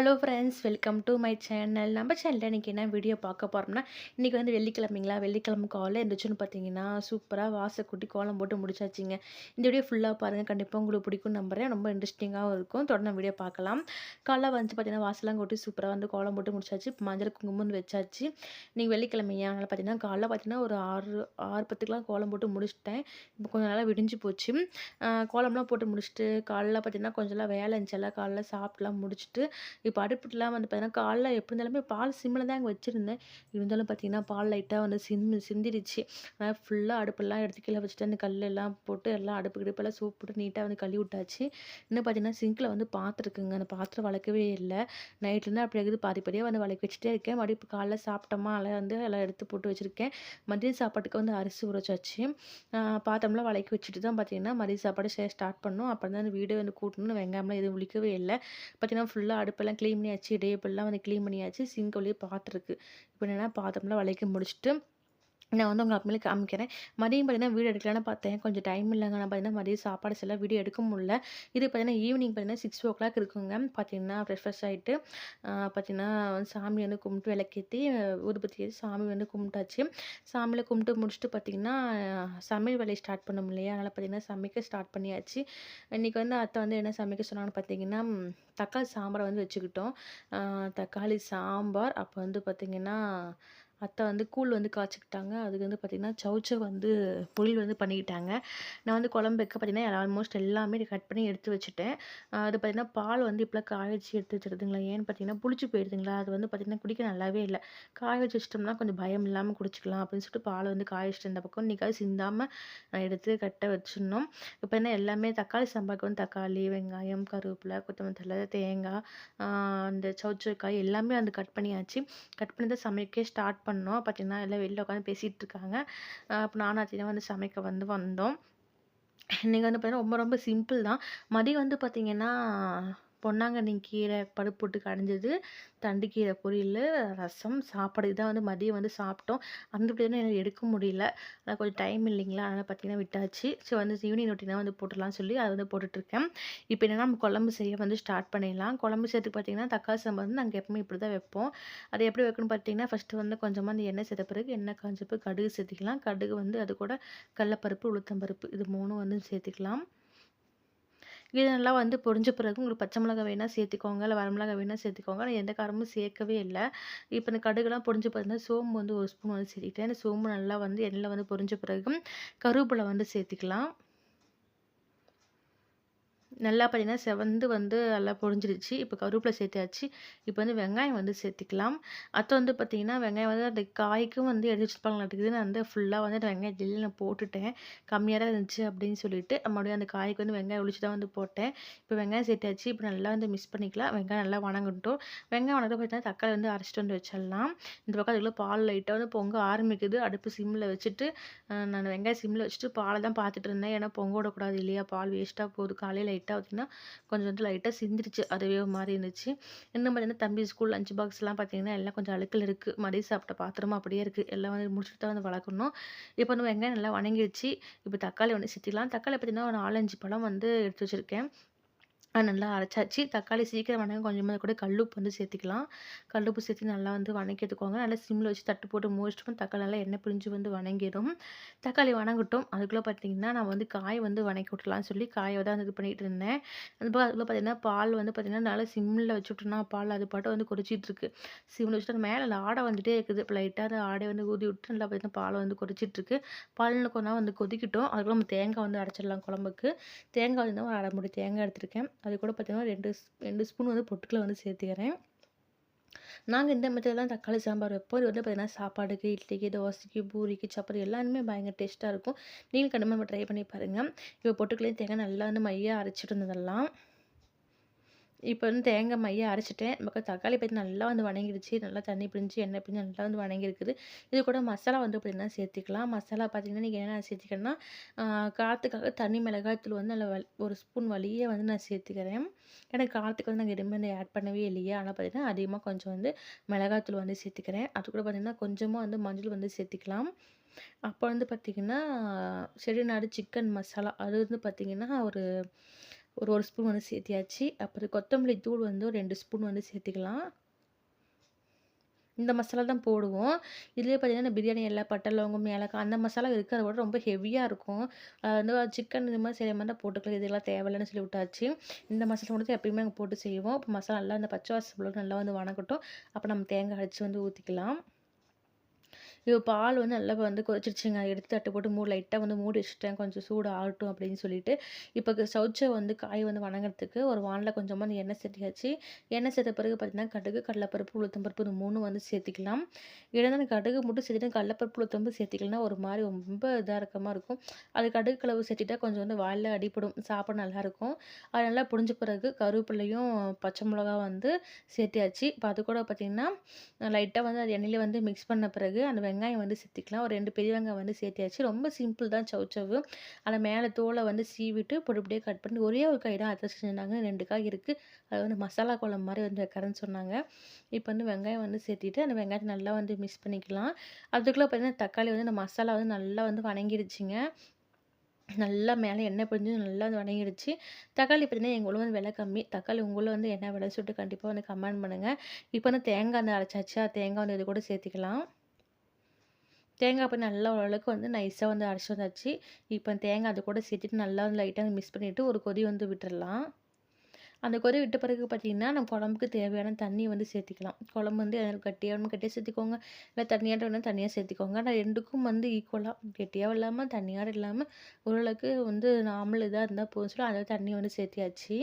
Hello friends welcome to my channel நம்ம சேனலில் இன்றைக்கி என்ன வீடியோ பார்க்க போகிறோம்னா இன்றைக்கி வந்து வெள்ளிக்கிழமைங்களா? வெள்ளிக்கிழமை காலையில் இருந்துச்சுன்னு பார்த்தீங்கன்னா சூப்பராக வாசக்கூட்டி கோலம் போட்டு முடிச்சாச்சுங்க. இந்த வீடியோ ஃபுல்லாக பாருங்கள் கண்டிப்பாக உங்களுக்கு பிடிக்கும் நம்புறேன். ரொம்ப இன்ட்ரெஸ்டிங்காகவும் இருக்கும். தொடர்ந்து வீடியோ பார்க்கலாம். காலைல வந்து பார்த்தீங்கன்னா வாசலாம் கொட்டி சூப்பராக வந்து கோலம் போட்டு முடிச்சாச்சு. மஞ்சள் குங்குமம் வந்து வச்சாச்சு. நீங்கள் வெள்ளிக்கிழமையா? அதனால் பார்த்தீங்கன்னா காலைல பார்த்தீங்கன்னா ஒரு ஆறு ஆறு பத்துக்கெலாம் கோலம் போட்டு முடிச்சிட்டேன். இப்போ கொஞ்சம் நாளாக விடிஞ்சு போச்சு. கோலம்லாம் போட்டு முடிச்சுட்டு காலைல பார்த்தீங்கன்னா கொஞ்சம்லாம் வேலை இருந்துச்செல்லாம் காலைல சாப்பிட்டுலாம் முடிச்சுட்டு இப்போ அடுப்புலாம் வந்து பார்த்தீங்கன்னா காலைல எப்படி இருந்தாலுமே பால் சிம்மில் தான் அங்கே வச்சுருந்தேன். இருந்தாலும் பார்த்தீங்கன்னா பால் லைட்டாக வந்து சிம் சிந்திடுச்சு. அதனால் ஃபுல்லாக அடுப்பெல்லாம் எடுத்து கீழே வச்சுட்டு அந்த கல்லெல்லாம் போட்டு எல்லாம் அடுப்பு கிடுப்பெல்லாம் சூப் போட்டு நீட்டாக வந்து கழுவி விட்டாச்சு. இன்னும் பார்த்தீங்கன்னா சிங்கில் வந்து பாத்திருக்குங்க அந்த பாத்திரம் வளர்க்கவே இல்லை. நைட்லேருந்து அப்படி இருக்குது. பாதி படியாக வந்து வளர்க்க வச்சுட்டே இருக்கேன். மறுபடியும் இப்போ காலைல சாப்பிட்டோமா அலை வந்து எல்லாம் எடுத்து போட்டு வச்சுருக்கேன். மதியம் சாப்பாட்டுக்கு வந்து அரிசி உரைச்சாச்சு. பாத்திரம்லாம் வளக்கி வச்சுட்டு தான் பார்த்தீங்கன்னா மதிய சாப்பாடு ஸ்டார்ட் பண்ணோம். அப்புறம் தான் அந்த வீடு வந்து கூட்டணும் வெங்காயம்லாம் எதுவும் உழிக்கவே இல்லை. பார்த்தீங்கன்னா ஃபுல்லாக அடுப்பெல்லாம் க்ளீன் பண்ணியாச்சு டேபிள்லாம் வந்து க்ளீன் பண்ணியாச்சு சிங்க் வழியே பார்த்துருக்கு. இப்போ என்னென்னா பாத்திரம்லாம் வளைக்க முடிச்சுட்டு நான் வந்து உங்கள் அப்புறமேலே காமிக்கிறேன். மதியம் பார்த்தீங்கன்னா வீடு எடுக்கலான்னு பார்த்தேன். கொஞ்சம் டைம் இல்லைங்க. நான் பார்த்தீங்கன்னா மதியம் சாப்பாடு சில வீடியோ எடுக்க முடியல. இது பார்த்தீங்கன்னா ஈவினிங் பார்த்தீங்கன்னா சிக்ஸ் ஓ கிளாக் இருக்குங்க. பார்த்தீங்கன்னா ஃப்ரெஷ் ஃப்ரெஷ் ஆகிட்டு பார்த்தீங்கன்னா வந்து சாமி வந்து கும்பிட்டு விளக்கேற்றி ஊதுபத்தி ஏற்றி சாமி வந்து கும்பிட்டாச்சு. சாமியில் கும்பிட்டு முடிச்சுட்டு பார்த்தீங்கன்னா சமையல் வேலையை ஸ்டார்ட் பண்ணோம் இல்லையா அதனால் பார்த்தீங்கன்னா சமைக்க ஸ்டார்ட் பண்ணியாச்சு. இன்றைக்கி வந்து அத்தை வந்து என்ன சமைக்க சொன்னாங்கன்னு பார்த்தீங்கன்னா தக்காளி சாம்பாரை வந்து வச்சுக்கிட்டோம். தக்காளி சாம்பார் அப்போ வந்து பார்த்திங்கன்னா அத்தை வந்து கூழ் வந்து காய்ச்சிக்கிட்டாங்க. அதுக்கு வந்து பார்த்திங்கன்னா சவுச்சை வந்து பொரியல் வந்து பண்ணிக்கிட்டாங்க. நான் வந்து குழம்பு வைக்க பார்த்திங்கன்னா ஆல்மோஸ்ட் எல்லாமே கட் பண்ணி எடுத்து வச்சுட்டேன். அது பார்த்திங்கன்னா பால் வந்து இப்போலாம் காய வச்சு எடுத்து வச்சுருதுங்களா ஏன்னு பார்த்தீங்கன்னா புளிச்சு போயிடுதுங்களா அது வந்து பார்த்திங்கன்னா குடிக்க நல்லாவே இல்லை. காய வச்சு வச்சிட்டோம்னா கொஞ்சம் பயம் இல்லாமல் குடிச்சிக்கலாம் அப்படின்னு சொல்லிட்டு பால் வந்து காய வச்சுட்டு இந்த பக்கம் இன்றைக்காவது சிந்தாமல் நான் எடுத்து கட்ட வச்சிடணும். இப்போ என்ன எல்லாமே தக்காளி சாம்பாருக்கு வந்து தக்காளி வெங்காயம் கருவேப்பிலை கொத்தமல்லி தேங்காய் அந்த சவுச்சக்காய் எல்லாமே வந்து கட் பண்ணியாச்சு. கட் பண்ணி தான் சமைக்க ஸ்டார்ட் பண்ணோம். பார்த்தீங்கன்னா எல்லாம் வெளில உட்காந்து பேசிகிட்டு இருக்காங்க அப்போ நானும் அத்தையும் வந்து சமைக்க வந்து வந்தோம். இன்றைக்கி வந்து பார்த்தீங்கன்னா ரொம்ப ரொம்ப சிம்பிள் தான். மதியம் வந்து பார்த்திங்கன்னா பொன்னாங்கண்ணி கீரை பருப்பு போட்டு கடைஞ்சது கீரை பொரியல் ரசம் சாப்பாடு. இதான் வந்து மதியம் வந்து சாப்பிட்டோம். அந்த வீடியோ எனக்கு எடுக்க முடியல. ஆனால் கொஞ்சம் டைம் இல்லைங்களா? அதனால் பார்த்தீங்கன்னா விட்டாச்சு. ஸோ வந்து ஈவினிங் ரொட்டீனாக வந்து போட்டுடலாம் சொல்லி அதை வந்து போட்டுட்ருக்கேன். இப்போ என்னென்னா நம்ம குழம்பு செய்ய வந்து ஸ்டார்ட் பண்ணிடலாம். குழம்பு செய்யறதுக்கு பார்த்தீங்கன்னா தக்காளி சாம்பார் வந்து நாங்கள் எப்பவுமே இப்படி தான் வைப்போம். அது எப்படி வைக்கணும்னு பார்த்தீங்கன்னா ஃபஸ்ட்டு வந்து கொஞ்சமாக அந்த எண்ணெய் சேர்த்த பிறகு எண்ணெய் காஞ்சப்போ கடுகு சேர்த்திக்கலாம். கடுகு வந்து அது கூட கடலப்பருப்பு உளுத்தம்பருப்பு இது மூணும் வந்து சேர்த்துக்கலாம். இது நல்லா வந்து பொரிஞ்ச பிறகு உங்களுக்கு பச்சை மிளகாய் வேணால் சேர்த்துக்கோங்க இல்லை வரமிளகாய் வேணால் சேர்த்துக்கோங்க. நான் எந்த காரமும் சேர்க்கவே இல்லை. இப்போ இந்த கடுகுலாம் பொரிஞ்ச பார்த்தீங்கன்னா சோம்பு வந்து ஒரு ஸ்பூன் வந்து சேர்த்துக்கிட்டேன். சோம்பு நல்லா வந்து எண்ணெயில் வந்து பொரிஞ்ச பிறகு கருவேப்பிலை வந்து சேர்த்துக்கலாம். நல்லா பார்த்தீங்கன்னா செவந்து வந்து நல்லா பொழிஞ்சிருச்சு இப்போ கருவேப்பிலை சேர்த்தாச்சு. இப்போ வந்து வெங்காயம் வந்து சேர்த்துக்கலாம். அத்தை வந்து பார்த்திங்கன்னா வெங்காயம் வந்து அந்த காய்க்கும் வந்து எடுத்து வச்சுருப்பாங்களாட்டுக்குது நான் வந்து ஃபுல்லாக வந்து அந்த வெங்காயம் ஜெல்லில் நான் போட்டுட்டேன். கம்மியாக தான் இருந்துச்சு அப்படின்னு சொல்லிட்டு மறுபடியும் அந்த காய்க்கு வந்து வெங்காயம் ஒழிச்சு தான் வந்து போட்டேன். இப்போ வெங்காயம் சேர்த்தாச்சு. இப்போ நல்லா வந்து மிக்ஸ் பண்ணிக்கலாம். வெங்காயம் நல்லா வணங்கட்டும். வெங்காயம் வணங்க பார்த்தீங்கன்னா தக்காளி வந்து அரைச்சிட்டு வந்து வச்சிடலாம். இந்த பக்கம் அதுக்குள்ள பால் லைட்டாக வந்து பொங்க ஆரம்பிக்குது. அடுப்பு சிம்மில் வச்சுட்டு நான் வெங்காயம் சிம்மில் வச்சுட்டு பாலை தான் பார்த்துட்டு இருந்தேன். ஏன்னா பொங்க விடக்கூடாது இல்லையா? பால் வேஸ்ட்டாக போகுது. காலையில் லைட்டாக பார்த்தீங்கன்னா கொஞ்சம் வந்து லைட்டாக சிந்திருச்சு அதுவே மாதிரி இருந்துச்சு. இன்னும் பார்த்திங்கன்னா தம்பி ஸ்கூல் லஞ்ச் பாக்ஸ்லாம் பார்த்தீங்கன்னா எல்லாம் கொஞ்சம் அழுக்கில் இருக்குது மதியம் சாப்பிட்ட பாத்திரமா அப்படியே இருக்குது எல்லாம் வந்து முடிச்சுட்டு தான் வந்து வளர்க்கணும். இப்போ வந்து வெங்காயம் நல்லா வணங்கிடுச்சு. இப்போ தக்காளி ஒன்று சித்திக்கலாம் தக்காளி பார்த்தீங்கன்னா ஒரு நாலஞ்சு பழம் வந்து எடுத்து வச்சுருக்கேன். அது நல்லா அரைச்சாச்சு. தக்காளி சீக்கிரம் வணங்க கொஞ்சமாக கூட கல்லுப்பு வந்து சேர்த்திக்கலாம். கல்லுப்பு சேர்த்து நல்லா வந்து வணக்கி எடுத்துக்கோங்க. நல்லா சிம்மில் வச்சு தட்டு போட்டு மூடிச்சிட்டு தக்காளி நல்லா எண்ணெய் பிரிஞ்சு வந்து வணங்கிடும். தக்காளி வணங்கட்டும். அதுக்குள்ளே பார்த்தீங்கன்னா நான் வந்து காய் வந்து வணக்கி விட்டலாம்னு சொல்லி காயை தான் இது பண்ணிகிட்டு இருந்தேன். அதுபோல் அதுக்குள்ளே பார்த்தீங்கன்னா பால் வந்து பார்த்தீங்கன்னா நல்லா சிம்மில் வச்சு விட்டோம்னா பால் அது பாட்டு வந்து கொதிச்சிட்டு இருக்கு. சிம்மில் வச்சுட்டு மேலே ஆடை வந்துட்டே இருக்குது. இப்போ லைட்டாக அந்த ஆடை வந்து ஊதி விட்டு நல்லா பார்த்தீங்கன்னா பால் வந்து கொதிச்சிட்டு இருக்கு. கொஞ்சம் வந்து கொதிக்கட்டும். அதுக்குள்ள நம்ம தேங்காய் வந்து அரைச்சிடலாம் குழம்புக்கு. தேங்காய் வந்து ஒரு அரை முடி தேங்காய் எடுத்திருக்கேன். அது கூட பார்த்தீங்கன்னா ரெண்டு ரெண்டு ஸ்பூன் வந்து பொட்டுக்கலை வந்து சேர்த்துக்கிறேன். நாங்கள் இந்த மெத்தடில் தான் தக்காளி சாம்பார் வைப்போம். இது வந்து பார்த்தீங்கன்னா சாப்பாடுக்கு இட்லிக்கு தோசைக்கு பூரிக்கு சப்பாத்தி எல்லாமே பயங்கர டேஸ்ட்டாக இருக்கும். நீங்கள் கண்டிப்பாக ட்ரை பண்ணி பாருங்கள் இப்போ பொட்டுக்களையும் தேங்காய் நல்லா வந்து மையாக அரைச்சிட்டு இருந்ததெல்லாம். இப்போ வந்து தேங்காய் மையை அரைச்சிட்டேன். பக்கம் தக்காளி பற்றி நல்லா வந்து வணங்கிடுச்சு. நல்லா தண்ணி பிரிஞ்சு எண்ணெய் பிரிஞ்சு நல்லா வந்து வணங்கியிருக்குது. இது கூட மசாலா வந்து அப்படின்னா சேர்த்துக்கலாம். மசாலா பார்த்தீங்கன்னா நீங்கள் என்ன சேர்த்துக்கணும்னா காரத்துக்காக தண்ணி மிளகாய்த்தூள் வந்து நல்லா ஒரு ஸ்பூன் வழியே வந்து நான் சேர்த்துக்கிறேன். எனக்கு காலத்துக்கு வந்து நாங்கள் எதுவுமே வந்து ஆட் பண்ணவே இல்லையா. ஆனால் பார்த்தீங்கன்னா அதிகமாக கொஞ்சம் வந்து மிளகாய்த்தூள் வந்து சேர்த்துக்கிறேன். அது கூட பார்த்திங்கன்னா கொஞ்சமாக வந்து மஞ்சள் வந்து சேர்த்துக்கலாம். அப்போ வந்து பார்த்திங்கன்னா செடிநாடு சிக்கன் மசாலா. அது வந்து பார்த்திங்கன்னா ஒரு ஒரு ஒரு ஸ்பூன் வந்து சேர்த்தியாச்சு. அப்புறம் கொத்தமல்லி தூள் வந்து ஒரு ரெண்டு ஸ்பூன் வந்து சேர்த்துக்கலாம். இந்த மசாலா தான் போடுவோம். இதுலேயே பார்த்தீங்கன்னா இந்த பிரியாணி எல்லாம் பட்டை லவங்கம் ஏலக்காய் அந்த மசாலா இருக்குது அதை விட ரொம்ப ஹெவியாக இருக்கும். அது வந்து சிக்கன் இது மாதிரி செய்கிற மாதிரி தான் போட்டுக்கலாம். இதெல்லாம் தேவையில்லைன்னு சொல்லி விட்டாச்சு. இந்த மசாலா மட்டும் எப்பயுமே நாங்கள் போட்டு செய்வோம். இப்போ மசாலா நல்லா அந்த பச்சை வாசம் நல்லா வந்து வணக்கட்டும் அப்போ நம்ம தேங்காய் அடித்து வந்து ஊற்றிக்கலாம் இப்போ பால் வந்து நல்லா வந்து கொதிச்சிருச்சுங்க. அதை எடுத்து தட்டு போட்டு மூடு லைட்டாக வந்து மூடி வச்சுட்டேன். கொஞ்சம் சூடு ஆகட்டும் அப்படின்னு சொல்லிட்டு இப்போ சவுச்சை வந்து காய் வந்து வணங்குறதுக்கு ஒரு வானில் கொஞ்சமாக அந்த எண்ணெய் சேர்த்தியாச்சு. எண்ணெய் சேர்த்த பிறகு பார்த்தீங்கன்னா கடுகு கடலைப்பருப்பு உளுத்தம்பருப்பு இந்த மூணு வந்து சேர்த்திக்கலாம். இல்லைன்னா கடுகு மட்டும் சேர்த்துட்டு கடலைப்பருப்பு உளுத்தம்பு சேர்த்திக்கலன்னா ஒரு மாதிரி ரொம்ப இதாக இருக்கமாக இருக்கும். அது கடுகு கலவு சேர்த்திட்டா கொஞ்சம் வந்து வாயில் அடிப்படும் சாப்பிட நல்லாயிருக்கும் அது நல்லா புரிஞ்ச பிறகு கருவேப்பிலையும் பச்சை மிளகா வந்து சேர்த்தியாச்சு. இப்போ அது கூட பார்த்திங்கன்னா லைட்டாக வந்து அது எண்ணெயில் வந்து மிக்ஸ் பண்ண பிறகு அந்த வெங்காயம் வந்து சேர்த்திக்கலாம் ஒரு ரெண்டு பெரிய வெங்காயம் வந்து சேர்த்தியாச்சு ரொம்ப சிம்பிள் தான் சவு சவு அதில் மேலே தோலை வந்து சீவிட்டு பொடி கட் பண்ணி ஒரே ஒரு காய் தான் அரைச்சி செஞ்சாங்க ரெண்டு காய் இருக்குது அது வந்து மசாலா குழம்பு மாதிரி வந்து வைக்கிறேன்னு சொன்னாங்க. இப்போ வந்து வெங்காயம் வந்து சேர்த்திட்டு அந்த வெங்காயத்தை நல்லா வந்து மிக்ஸ் பண்ணிக்கலாம். அதுக்குள்ளே பார்த்தீங்கன்னா தக்காளி வந்து அந்த மசாலா வந்து நல்லா வந்து வணங்கிடுச்சிங்க. நல்லா மேலே எண்ணெய் பிடிஞ்சி நல்லா வந்து வணங்கிடுச்சு. தக்காளி பார்த்தீங்கன்னா எங்கள் ஊரில் வந்து விலை கம்மி. தக்காளி உங்களில் வந்து என்ன விலை சொல்லிட்டு கண்டிப்பாக வந்து கமெண்ட் பண்ணுங்கள் இப்போ வந்து தேங்காய் வந்து அரைச்சாச்சா. தேங்காய் வந்து இது கூட சேர்த்திக்கலாம். தேங்காய் போய் நல்லா ஓரளவுக்கு வந்து நைஸாக வந்து அரைச்சி வந்தாச்சு. இப்போ தேங்காய் அது கூட சேர்த்துட்டு நல்லா வந்து லைட்டாக மிக்ஸ் பண்ணிவிட்டு ஒரு கொதி வந்து விட்டுடலாம் அந்த கொதி விட்ட பிறகு பார்த்திங்கன்னா நம்ம குழம்புக்கு தேவையான தண்ணி வந்து சேர்த்திக்கலாம். குழம்பு வந்து கட்டியாக வேணும் கட்டியாக சேர்த்திக்கோங்க. இல்லை தண்ணியாட்ட வேணும் தனியாக சேர்த்திக்கோங்க. ஆனால் ரெண்டுக்கும் வந்து ஈக்குவலாக கெட்டியாகவும் இல்லாமல் தண்ணியாட இல்லாமல் ஓரளவுக்கு வந்து நார்மல் இதாக இருந்தால் போதும் சொல்லி அதை தண்ணி வந்து சேர்த்தியாச்சு.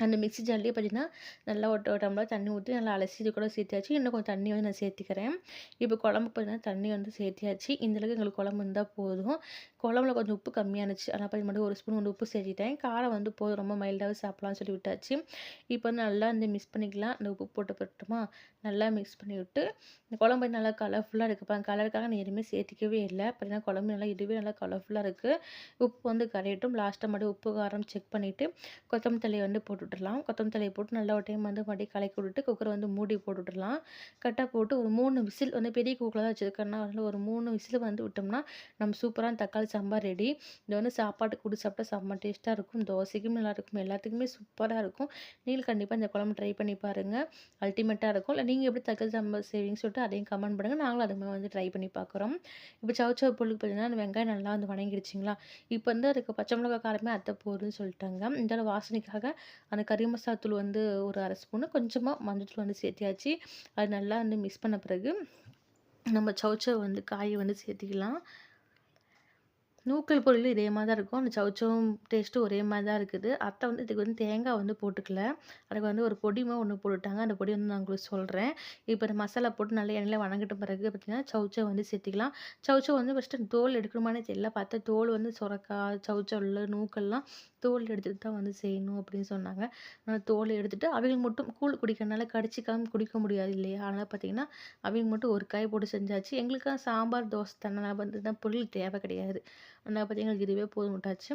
அந்த மிக்ஸி ஜார்லேயே பார்த்தீங்கன்னா நல்லா ஒரு டம்ளர் தண்ணி ஊற்றி நல்லா அலசி இது கூட சேர்த்தியாச்சு. இன்னும் கொஞ்சம் தண்ணி வந்து நான் சேர்த்திக்கிறேன். இப்போ குழம்பு பார்த்தீங்கன்னா தண்ணி வந்து சேர்த்தியாச்சு. இந்தளவுக்கு எங்களுக்கு குழம்பு இருந்தால் போதும். குழம்புல கொஞ்சம் உப்பு கம்மியானுச்சு. அதனால் பார்த்து மட்டும் ஒரு ஸ்பூன் ஒன்று உப்பு சேர்த்திட்டேன். காரம் வந்து போதும். ரொம்ப மைல்டாகவே சாப்பிட்லாம்னு சொல்லி விட்டாச்சு. இப்போ வந்து நல்லா வந்து மிக்ஸ் பண்ணிக்கலாம். அந்த உப்பு போட்டு போட்டுமா நல்லா மிக்ஸ் பண்ணி விட்டு இந்த குழம்பு நல்லா கலர்ஃபுல்லாக இருக்குப்பா கலருக்காக நான் எதுவுமே சேர்த்திக்கவே இல்லை. பார்த்தீங்கன்னா குழம்பு நல்லா இதுவே நல்லா கலர்ஃபுல்லாக இருக்குது உப்பு வந்து கரையட்டும். லாஸ்ட்டாக மட்டும் உப்பு காரம் செக் பண்ணிவிட்டு கொத்தமல்லி வந்து போட்டு விட்டுடலாம் கொத்தமல்லி போட்டு நல்லா ஒரு டைம் வந்து மறுபடியும் கலக்கி விட்டுட்டு குக்கரை வந்து மூடி போட்டு கட்டாக போட்டு ஒரு மூணு விசில் வந்து பெரிய குக்கரில் தான் வச்சுருக்கேன்னா அதில் ஒரு மூணு விசில் வந்து விட்டோம்னா நம்ம சூப்பரான தக்காளி சாம்பார் ரெடி இது வந்து சாப்பாட்டு குடி சாப்பிட்டா செம்ம டேஸ்ட்டாக இருக்கும். தோசைக்கும் நல்லாயிருக்கும். எல்லாத்துக்குமே சூப்பராக இருக்கும். நீங்கள் கண்டிப்பாக இந்த குழம்பு ட்ரை பண்ணி பாருங்கள் அல்டிமேட்டாக இருக்கும். இல்லை நீங்கள் எப்படி தக்காளி சாம்பார் சேவிங்ஸ் சொல்லிட்டு அதையும் கமெண்ட் பண்ணுங்கள் நாங்களும் அதுமே வந்து ட்ரை பண்ணி பார்க்குறோம் இப்போ சவு சவு பொருளுக்கு பார்த்தீங்கன்னா வெங்காயம் நல்லா வந்து வணங்கிடுச்சிங்களா? இப்போ வந்து அதுக்கு பச்சை மிளகா காரமே அத்தை போகுதுன்னு சொல்லிட்டாங்க. இந்த வாசனைக்காக அந்த கறி மசாலா தூள் வந்து ஒரு அரை ஸ்பூனு கொஞ்சமாக மஞ்சள் வந்து சேர்த்தியாச்சு. அது நல்லா வந்து மிக்ஸ் பண்ண பிறகு நம்ம சவுச்சவை வந்து காயை வந்து சேர்த்திக்கலாம். நூக்கல் பொரியல் இதே மாதிரி தான் இருக்கும். அந்த சவுச்சவும் டேஸ்ட்டும் ஒரே மாதிரி தான் இருக்குது. அத்தை வந்து இதுக்கு வந்து தேங்காய் வந்து போட்டுக்கல. அதுக்கு வந்து ஒரு பொடிமா ஒன்று போட்டுட்டாங்க. அந்த பொடி வந்து நான் உங்களுக்கு சொல்கிறேன் இப்போ இந்த மசாலா போட்டு நல்லா எண்ணெயில் வணங்கிட்ட பிறகு பார்த்திங்கன்னா சவுச்சை வந்து சேர்த்திக்கலாம். சவுச்சை வந்து ஃபஸ்ட்டு தோல் எடுக்கணுமானே தெரியல. பார்த்தா தோல் வந்து சுரக்கா சவுச்சவுள்ள நூக்கல்லாம் தோல் எடுத்துகிட்டு தான் வந்து செய்யணும் அப்படின்னு சொன்னாங்க. ஆனால் தோல் எடுத்துகிட்டு அவங்க மட்டும் கூழ் குடிக்கிறனால கடிச்சிக்காமல் குடிக்க முடியாது இல்லையா? அதனால் பார்த்திங்கன்னா அவங்க மட்டும் ஒரு காய் போட்டு செஞ்சாச்சு. எங்களுக்கு சாம்பார் தோசை தானே வந்து தான் பொருள் தேவை கிடையாது. அதனால் பார்த்தீங்கன்னா இதுவே போதும் விட்டாச்சு.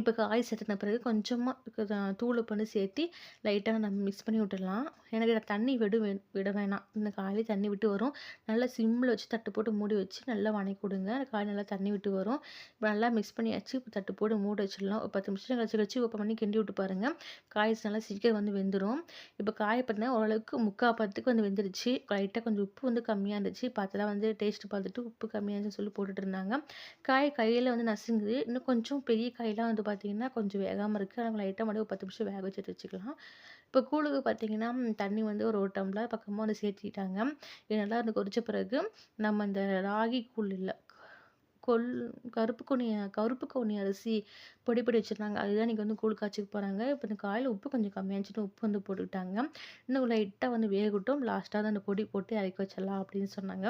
இப்போ காய் சேர்த்துன பிறகு கொஞ்சமாக தூள் பண்ணி சேர்த்து லைட்டாக நம்ம மிக்ஸ் பண்ணி விட்டுடலாம். எனக்கு தண்ணி விடு விட வேணாம். இந்த காயிலே தண்ணி விட்டு வரும். நல்லா சிம்மில் வச்சு தட்டு போட்டு மூடி வச்சு நல்லா வணக்கி கொடுங்க. காய் நல்லா தண்ணி விட்டு வரும். இப்போ நல்லா மிக்ஸ் பண்ணியாச்சு. இப்போ தட்டு போட்டு மூடி வச்சிடலாம். ஒரு பத்து நிமிஷம் கழிச்சு கழிச்சு ஓப்பன் பண்ணி கிண்டி விட்டு பாருங்கள் காய் நல்லா சீக்கிரம் வந்து வெந்துடும் இப்போ காய் பார்த்தீங்கன்னா ஓரளவுக்கு முக்கால் பத்துக்கு வந்து வெந்துருச்சு. லைட்டாக கொஞ்சம் உப்பு வந்து கம்மியாக இருந்துச்சு. பார்த்தா வந்து டேஸ்ட் பார்த்துட்டு உப்பு கம்மியாக சொல்லி போட்டுட்டு இருந்தாங்க. காய் கையில் வந்து நசுங்குது. இன்னும் கொஞ்சம் பெரிய காயெலாம் வந்து பார்த்திங்கன்னா கொஞ்சம் வேகாமல் இருக்குது அதனால் லைட்டாக மட்டும் ஒரு பத்து நிமிஷம் வேக வச்சு வச்சுக்கலாம். இப்போ கூழுக்கு பார்த்திங்கன்னா தண்ணி வந்து ஒரு ஒரு டம்ளர் பக்கமாக வந்து சேர்த்திட்டாங்க. இது நல்லா இருந்து கொதிச்ச பிறகு நம்ம இந்த ராகி கூழ் இல்லை கொல் கருப்பு கொனி கருப்பு கொனி அரிசி பொடி பொடி வச்சுருந்தாங்க. அதுதான் இன்றைக்கி வந்து கூழ் காய்ச்சிக்க போகிறாங்க இப்போ இந்த காயில் உப்பு கொஞ்சம் கம்மியாச்சுட்டு உப்பு வந்து போட்டுக்கிட்டாங்க. இன்னும் லைட்டாக வந்து வேகட்டும். லாஸ்ட்டாக தான் அந்த பொடி போட்டு இறக்கி வச்சிடலாம் அப்படின்னு சொன்னாங்க.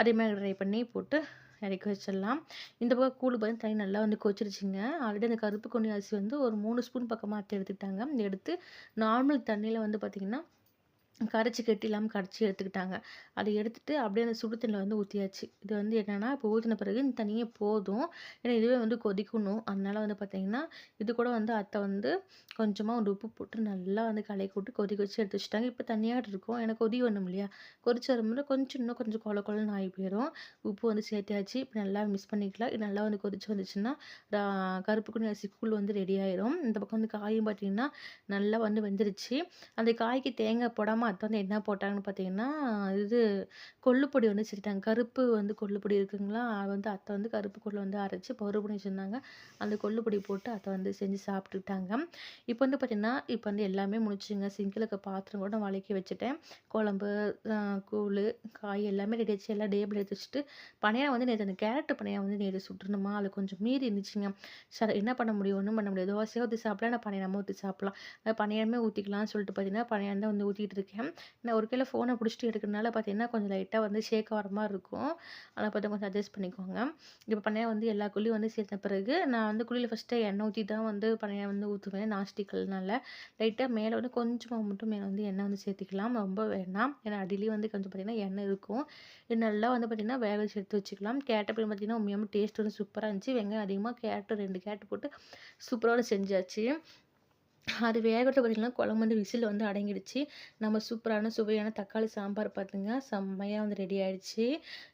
அதே மாதிரி ட்ரை பண்ணி போட்டு இறக்கி வச்சிடலாம் இந்த பக்கம் கூழ் பார்த்து தண்ணி நல்லா வந்து கொச்சிருச்சுங்க ஆல்ரெடி அந்த கருப்பு கொண்டி அரிசி வந்து ஒரு மூணு ஸ்பூன் பக்கமாக அத்தை எடுத்துக்கிட்டாங்க. எடுத்து நார்மல் தண்ணியில் வந்து பார்த்திங்கன்னா கரைச்சி கட்டி இல்லாமல் கரைச்சி எடுத்துக்கிட்டாங்க. அதை எடுத்துட்டு அப்படியே அந்த சுடு தண்ணியில் வந்து ஊற்றியாச்சு இது வந்து என்னென்னா இப்போ ஊற்றின பிறகு இந்த தண்ணியே போதும். ஏன்னா இதுவே வந்து கொதிக்கணும். அதனால் வந்து பார்த்திங்கன்னா இது கூட வந்து அத்தை வந்து கொஞ்சமாக ஒரு உப்பு போட்டு நல்லா வந்து கலையை விட்டு கொதிக்க வச்சு எடுத்து வச்சுட்டாங்க. இப்போ தனியாக இருக்கும். எனக்கு கொதி வேணும் இல்லையா? கொதிச்சு வரும்போது கொஞ்சம் இன்னும் கொஞ்சம் கொல கொலன்னு ஆகி போயிடும் உப்பு வந்து சேர்த்தியாச்சு. இப்போ நல்லா மிஸ் பண்ணிக்கலாம். இது நல்லா வந்து கொதிச்சு வந்துச்சுன்னா கருப்பு குடி அரிசி கூழ் வந்து ரெடி ஆயிரும். இந்த பக்கம் வந்து காயும் பார்த்தீங்கன்னா நல்லா வந்து வெந்துருச்சு. அந்த காய்க்கு தேங்காய் போடாமல் அத்தை வந்து என்ன போட்டாங்கன்னு பார்த்தீங்கன்னா இது கொல்லுப்பொடி வந்து சேர்த்தாங்க கருப்பு வந்து கொல்லுப்பொடி இருக்குங்களா? அது வந்து அத்தை வந்து கருப்பு கொள்ளு வந்து அரைச்சி பவுடர் பண்ணி வச்சுருந்தாங்க. அந்த கொள்ளுப்பொடி போட்டு அத்தை வந்து செஞ்சு சாப்பிட்டுட்டாங்க இப்போ வந்து பார்த்தீங்கன்னா இப்போ வந்து எல்லாமே முடிச்சுங்க. சிங்கில் பாத்திரம் கூட வளைக்கி வச்சுட்டேன். குழம்பு கூழ் காய் எல்லாமே ரெடி ஆச்சு. எல்லாம் டேபிள் எடுத்து வச்சுட்டு பனையாக வந்து நேற்று அந்த கேரட்டு பனையாக வந்து நேற்று சுட்டுருணுமா அதில் கொஞ்சம் மீறி இருந்துச்சுங்க. சரி என்ன பண்ண முடியும்? ஒன்றும் பண்ண முடியாது. தோசையாக ஊற்றி சாப்பிடலாம். நான் பனையாரமாக ஊற்றி சாப்பிடலாம். அது ஊற்றிக்கலாம்னு சொல்லிட்டு பார்த்தீங்கன்னா பனையாரம் தான் வந்து ஊற்றிட்டு இருக்கேன் நான் ஒரு கையில் ஃபோனை பிடிச்சிட்டு எடுக்கிறதுனால பார்த்தீங்கன்னா கொஞ்சம் லைட்டாக வந்து ஷேக் வர மாதிரி இருக்கும். அதை பார்த்து கொஞ்சம் அட்ஜஸ்ட் பண்ணிக்கோங்க. இப்போ பனையாக வந்து எல்லா குழியும் வந்து சேர்த்த பிறகு நான் வந்து குழியில் ஃபஸ்ட்டு எண்ணெய் ஊற்றி தான் வந்து பண்ணையாக வந்து ஊற்றுவேன் நாஸ்டிக்கல்னால. லைட்டாக மேலே வந்து கொஞ்சமாக மட்டும் மேலே வந்து எண்ணெய் வந்து சேர்த்திக்கலாம். ரொம்ப வேணாம். ஏன்னா அடியிலேயே வந்து கொஞ்சம் பார்த்திங்கன்னா எண்ணெய் இருக்கும். இது நல்லா வந்து பார்த்திங்கன்னா வேக வச்சு எடுத்து வச்சுக்கலாம். கேரட் அப்படின்னு பார்த்தீங்கன்னா உண்மையாக டேஸ்ட் வந்து சூப்பராக இருந்துச்சு. வெங்காயம் அதிகமாக கேட்டு ரெண்டு கேட்டு போட்டு சூப்பராக செஞ்சாச்சு. அது வேகறது பார்த்திங்கன்னா குழம்பு வந்து விசில் வந்து அடங்கிடுச்சு. நம்ம சூப்பரான சுவையான தக்காளி சாம்பார் பார்த்துங்க செம்மையாக வந்து ரெடி ஆகிடுச்சு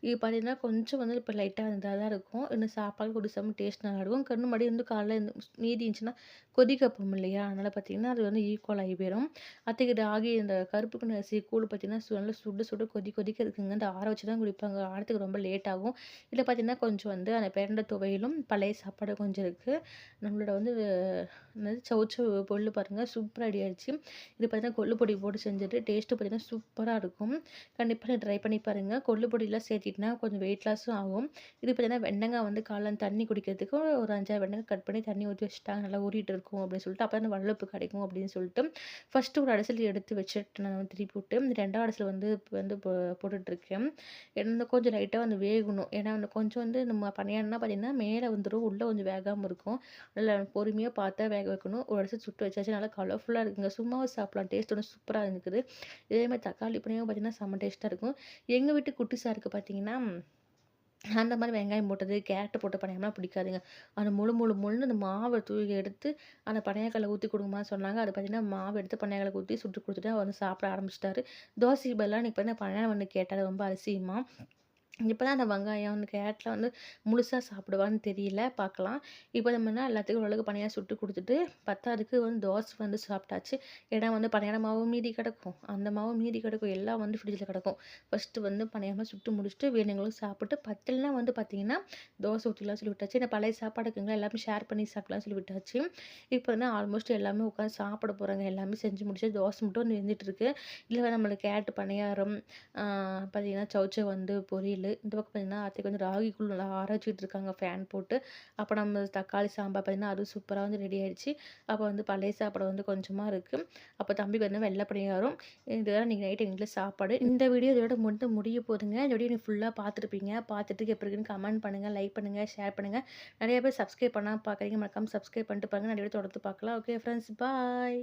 இது பார்த்திங்கன்னா கொஞ்சம் வந்து இப்போ லைட்டாக இருந்தால் தான் இருக்கும். இன்னும் சாப்பாடு குடிச்சாமல் டேஸ்ட் நல்லா இருக்கும். கண்ணு மடி வந்து காலைல இந்த மீதி இருந்துச்சுன்னா கொதிக்கப்போம் இல்லையா? அதனால் பார்த்திங்கன்னா அது வந்து ஈக்குவல் ஆகி போயிடும் அத்தைக்கு ராகி இந்த கருப்பு கண்ணு அரிசி கூழ் பார்த்திங்கன்னா சு நல்லா சுட சுட கொதி கொதிக்க இருக்குங்க. இந்த ஆற வச்சு தான் குடிப்பாங்க. ஆறத்துக்கு ரொம்ப லேட் ஆகும். இதில் பார்த்திங்கன்னா கொஞ்சம் வந்து அந்த பிறண்ட துவையிலும் பழைய சாப்பாடு கொஞ்சம் இருக்குது நம்மளோட வந்து என்னது சவுச்சவு பொருள் பாருங்கள் சூப்பராக ரெடி ஆகிடுச்சு இது பார்த்தீங்கன்னா கொள்ளு பொடி போட்டு செஞ்சுட்டு டேஸ்ட்டு பார்த்தீங்கன்னா சூப்பராக இருக்கும். கண்டிப்பாக ட்ரை பண்ணி பாருங்கள் கொள்ளு பொடியெலாம் சேர்த்திட்டுனா கொஞ்சம் வெயிட் லாஸும் ஆகும். இது பார்த்தீங்கன்னா வெண்டங்காய் வந்து காலம் தண்ணி குடிக்கிறதுக்கு ஒரு அஞ்சாறு வெண்டங்காய் கட் பண்ணி தண்ணி ஊற்றி வச்சுட்டாங்க நல்லா ஊறிட்டு இருக்கும் அப்படின்னு சொல்லிட்டு அப்போ தான் வல்லப்பு கிடைக்கும் அப்படின்னு சொல்லிட்டு ஃபஸ்ட்டு ஒரு அடைசல் எடுத்து வச்சுட்டு நான் வந்து திருப்பி விட்டு ரெண்டாவது அடசல் வந்து இப்போ வந்து போ- போட்டுட்ருக்கேன். இன்னும் கொஞ்சம் லைட்டாக வந்து வேகணும். ஏன்னா வந்து கொஞ்சம் வந்து நம்ம பணியாரம்னா பார்த்தீங்கன்னா மேலே வந்துடும் உள்ளே கொஞ்சம் வேகாமல் இருக்கும். நல்லா பொறுமையாக பார்த்தா வேக வைக்கணும். ஒரு இடத்துல சுட்டு வச்சாச்சு. நல்லா கலர்ஃபுல்லாக இருக்குங்க சும்மாவும் சாப்பிடலாம். டேஸ்ட் ஒன்று சூப்பராக இருக்குது இதேமாதிரி தக்காளி பனியும் பார்த்தீங்கன்னா செம்ம டேஸ்ட்டாக இருக்கும். எங்கள் வீட்டு குட்டி சாருக்கு பார்த்தீங்கன்னா அந்த மாதிரி வெங்காயம் போட்டது கேரட்டு போட்ட பணியாரம்லாம் பிடிக்காதுங்க. அந்த முழு முழு முழுன்னு அந்த மாவை தூக்கி எடுத்து அந்த பனையாக்கல்ல ஊற்றி கொடுங்கம்மா சொன்னாங்க. அது பார்த்தீங்கன்னா மாவு எடுத்து பனையாக்கல்ல ஊற்றி சுட்டு கொடுத்துட்டு அவர் வந்து சாப்பிட ஆரம்பிச்சிட்டாரு. தோசைக்கு பதிலாக இன்றைக்கி பார்த்தீங்கன்னா பனையான வந்து கேட்டார். ரொம்ப அரிசியுமா? இப்போ தான் அந்த வெங்காயம் அந்த கேரட்டில் வந்து முழுசாக சாப்பிடுவான்னு தெரியல பார்க்கலாம். இப்போ நம்மனா எல்லாத்துக்கும் ஓரளவுக்கு பணியாக சுட்டு கொடுத்துட்டு பத்தாதுக்கு வந்து தோசை வந்து சாப்பிட்டாச்சு. ஏன்னா வந்து பணியார மாவும் மீதி கிடக்கும். அந்த மாவும் மீதி கிடக்கும். எல்லாம் வந்து ஃப்ரிட்ஜில் கிடக்கும். ஃபஸ்ட்டு வந்து பணியாரமாக சுட்டு முடிச்சுட்டு வேணுங்களும் சாப்பிட்டு பத்தலைனா வந்து பார்த்தீங்கன்னா தோசை ஊற்றிலாம் சொல்லி விட்டாச்சு. ஏன்னா பழைய சாப்பாடுக்குங்களா எல்லாமே ஷேர் பண்ணி சாப்பிடலாம் சொல்லி விட்டாச்சு. இப்போ வந்து ஆல்மோஸ்ட் எல்லாமே உட்காந்து சாப்பிட போகிறாங்க எல்லாமே செஞ்சு முடிச்சு தோசை மட்டும் வந்து வெந்துட்டு இல்லை நம்மளுக்கு கேரட் பணியாரம் பார்த்தீங்கன்னா சௌச்சௌ வந்து பொரியல் இந்த பக்கம் பார்த்தீங்கன்னா அத்தைக்கு வந்து ராகி கூழ் நல்லா ஆராய்ச்சிட்டு இருக்காங்க. ஃபேன் போட்டு. அப்போ நம்ம தக்காளி சாம்பார் பார்த்தீங்கன்னா அது சூப்பராக வந்து ரெடி ஆகிடுச்சு அப்போ வந்து பழைய சாப்பாடு வந்து கொஞ்சமாக இருக்குது அப்போ தம்பிக்கு வந்து வெள்ளை பணியாரம். இதுதான் நீங்கள் நைட் எங்களுக்கு சாப்பாடு. இந்த வீடியோ இதோட மட்டும் முடிய போதுங்க. இந்த வீடியோ நீங்கள் ஃபுல்லாக பார்த்துருப்பீங்க பார்த்துட்டு எப்படி இருக்குன்னு கமெண்ட் பண்ணுங்கள் லைக் பண்ணுங்கள் ஷேர் பண்ணுங்கள் நிறைய பேர் சப்ஸ்கிரைப் பண்ணால் பார்க்குறீங்க மறக்காமல் சப்ஸ்கிரைப் பண்ணிட்டு பாருங்கள் நிறைய தொடர்ந்து பார்க்கலாம் ஓகே ஃப்ரெண்ட்ஸ் பாய்